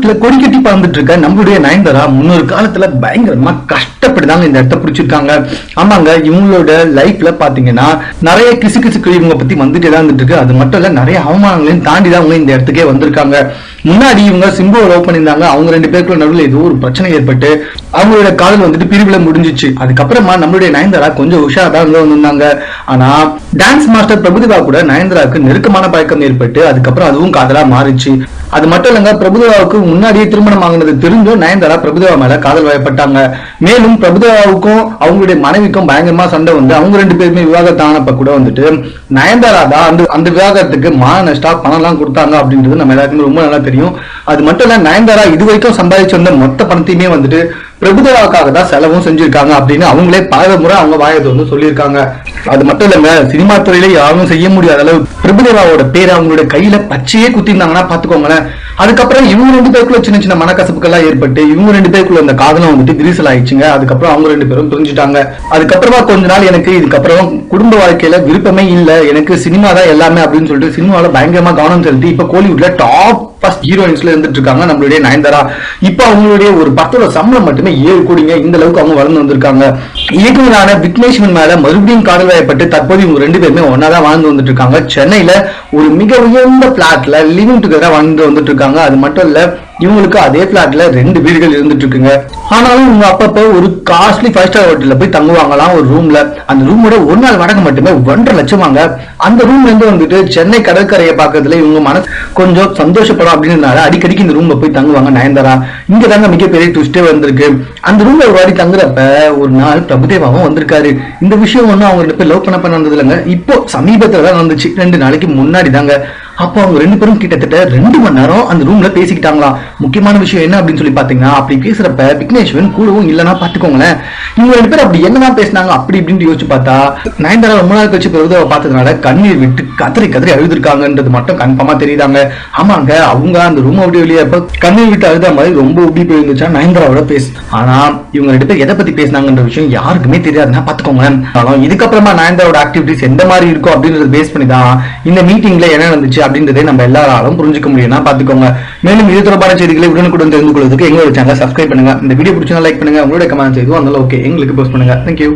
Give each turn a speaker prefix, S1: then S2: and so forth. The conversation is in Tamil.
S1: வானத்துல கொடி கட்டி பறந்துட்டு இருக்க நம்மளுடைய நயன்தாரா முன்னொரு காலத்துல பயங்கரமா கஷ்டப்பட்டுதாங்க இந்த இடத்த பிடிச்சிருக்காங்க. ஆமாங்க இவங்களோட லைஃப்ல பாத்தீங்கன்னா நிறைய கிசு கிசு இவங்க பத்தி வந்துட்டே தான் இருந்துட்டு இருக்கு. அது மட்டும் இல்ல நிறைய அவமானங்களையும் தாண்டி தான் அவங்க இந்த இடத்துக்கே வந்திருக்காங்க. முன்னாடி இவங்க சிம்புவை லவ் பண்ணியிருந்தாங்க. அவங்க ரெண்டு பேருக்குள்ள நடுவில் ஏதோ ஒரு பிரச்சனை ஏற்பட்டு அவங்களோட காதல் வந்துட்டு பிரிவில் முடிஞ்சிச்சு. அதுக்கப்புறமா நம்மளுடைய நயன்தாரா கொஞ்சம் உஷாரா தான் இருந்து வந்திருந்தாங்க ஆனா டான்ஸ் மாஸ்டர் பிரபுதேவா கூட நயன்தாராவுக்கு நெருக்கமான பழக்கம் ஏற்பட்டு அதுக்கப்புறம் அதுவும் காதலா மாறிச்சு. அது மட்டும் இல்லைங்க பிரபுதேவாவுக்கு முன்னாடியே திருமணம் ஆகினது தெரிஞ்சும் நயன்தாரா பிரபுதேவா மேல காதல் வயப்பட்டாங்க. மேலும் பிரபுதேவாவுக்கும் அவங்களுடைய மனைவிக்கும் பயங்கரமா சண்டை வந்து அவங்க ரெண்டு பேருமே விவாகரத்து ஆனப்ப கூட வந்துட்டு நயன்தாரா தான் அந்த அந்த விவாகரத்துக்கு மான நஷ்டா பணம் எல்லாம் கொடுத்தாங்க அப்படின்றது நம்ம எல்லாருக்குமே ரொம்ப நல்லா தெரியும். அது மட்டும் இல்ல நயன்தாரா இது வரைக்கும் சம்பாதிச்சு வந்த மொத்த பணத்தையுமே வந்துட்டு பிரபுதராவுக்காக தான் செலவும் செஞ்சிருக்காங்க அப்படின்னு அவங்களே பல முறை அவங்க வாயத்தை வந்து சொல்லியிருக்காங்க. அது மட்டும் இல்லைங்க சினிமா துறையில யாரும் செய்ய முடியாத அளவு பிரபுதேவாவோட பேர் அவங்களோட கையில பச்சையே குத்திருந்தாங்கன்னா பாத்துக்கோங்களேன். அதுக்கப்புறம் இவங்க ரெண்டு பேருக்குள்ள சின்ன சின்ன மனக்கசப்புகள்லாம் ஏற்பட்டு இவங்க ரெண்டு பேருக்குள்ள அந்த காதலம் வந்துட்டு விரிசல் ஆயிடுச்சுங்க. அதுக்கப்புறம் அவங்க ரெண்டு பேரும் பிரிஞ்சுட்டாங்க. அதுக்கப்புறமா கொஞ்ச நாள் எனக்கு இதுக்கப்புறம் குடும்ப வாழ்க்கையில விருப்பமே இல்லை. எனக்கு சினிமா தான் எல்லாமே அப்படின்னு சொல்லிட்டு சினிமாவில் பயங்கரமா கவனம் செலுத்தி இப்ப கோலிவுட்ல டாப் ஃபர்ஸ்ட் ஹீரோயின்ஸ்ல இருந்துட்டு இருக்காங்க நம்மளுடைய நயன்தாரா. இப்போ அவங்களுடைய ஒரு படத்தோட சம்பளம் மட்டுமே ஏழு கோடிங்க இந்த அளவுக்கு அவங்க வளர்ந்து வந்திருக்காங்க. இயக்குநரான விக்னேஷ்வன் மேல மறுபடியும் காதல் வயப்பட்டு தற்போது இவங்க ரெண்டு பேருமே ஒன்னா தான் வாழ்ந்து வந்துட்டு இருக்காங்க. சென்னையில ஒரு மிக உயர்ந்த பிளாட்ல லிவிங் டுகெதரா வாழ்ந்து வந்துட்டு இருக்காங்க. அது மட்டும் இல்ல இவங்களுக்கு அதே பிளாட்ல ரெண்டு வீடுகள் இருந்துட்டு இருக்குங்க. ஆனாலும் இவங்க அப்பப்போ ஒரு காஸ்ட்லி ஃபைவ் ஸ்டார் ஹோட்டல்ல போய் தங்குவாங்களாம் ஒரு ரூம்ல அந்த ரூமோட ஒரு நாள் வடக்கு மட்டுமே ஒன்றரை லட்சம் வாங்க அந்த ரூம்ல இருந்து வந்துட்டு சென்னை கடற்கரையை பார்க்கறதுல இவங்க மனசு கொஞ்சம் சந்தோஷப்படும் அப்படின்றதுனால அடிக்கடிக்கு இந்த ரூம்ல போய் தங்குவாங்க நயன்தாரா. இங்க தாங்க மிகப்பெரிய ட்விஸ்டே வந்திருக்கு. அந்த ரூம்ல ஒரு வாடி தங்குறப்ப ஒரு நாள் பிரபுதேவாவும் வந்திருக்காரு. இந்த விஷயம் ஒன்றும் அவங்க ரெண்டு பேர் லவ் பண்ண பண்ண வந்தது இல்லைங்க இப்போ சமீபத்துல தான் வந்துச்சு ரெண்டு நாளைக்கு முன்னாடி தாங்க. அப்போ அவங்க ரெண்டு பேரும் கிட்டத்தட்ட ரெண்டு மணி நேரம் அந்த ரூம்ல பேசிக்கிட்டாங்களாம். முக்கியமான விஷயம் என்ன அப்படின்னு சொல்லி பாத்தீங்கன்னா அப்படி பேசுறப்ப விக்னேஸ்வரன் கூடவும் இல்லைன்னா பாத்துக்கோங்களேன். இவங்க ரெண்டு பேரும் அப்படி என்னதான் பேசினாங்க அப்படி இப்படின்னு யோசிச்சு பார்த்தா நயன்தாரா ரொம்ப நாள் கழிச்சு பிரபுதேவா பார்த்ததுனால கண்ணீர் விட்டு கதறி கதறி அழுதுருக்காங்கன்றது மட்டும் கன்ஃபார்மா தெரியுதாங்க. ஆமாங்க அவங்க அந்த ரூம் அப்படி வெளியே அப்ப கண்ணீர் விட்டு அழுத மாதிரி ரொம்ப உப்பி போயிருந்துச்சா நயன்தாராவோட பேசு. ஆனா இவங்க ரெண்டு பேர் எதை பத்தி பேசினாங்கன்ற விஷயம் யாருக்குமே தெரியாதுன்னா பாத்துக்கோங்களேன். இதுக்கப்புறமா நயன்தாரோட ஆக்டிவிட்டிஸ் எந்த மாதிரி இருக்கும் அப்படின்றத பேஸ் பண்ணி தான் இந்த மீட்டிங்ல என்ன நடந்துச்சு அப்படின்றதே நம்ம எல்லாராலும் புரிஞ்சுக்க முடியும்னா பாத்துக்கோங்க மேலும் இது தொடர்பான செய்திகளை உடனுக்குடன் தெரிந்து கொள்வதற்கு எங்களோட சேனலை சப்ஸ்கிரைப் பண்ணுங்க. இந்த வீடியோ பிடிச்சா லைக் பண்ணுங்க. உங்களோட கமெண்ட் செய்து அதனால ஓகே எங்களுக்கு போஸ்ட் பண்ணுங்க. தேங்க்யூ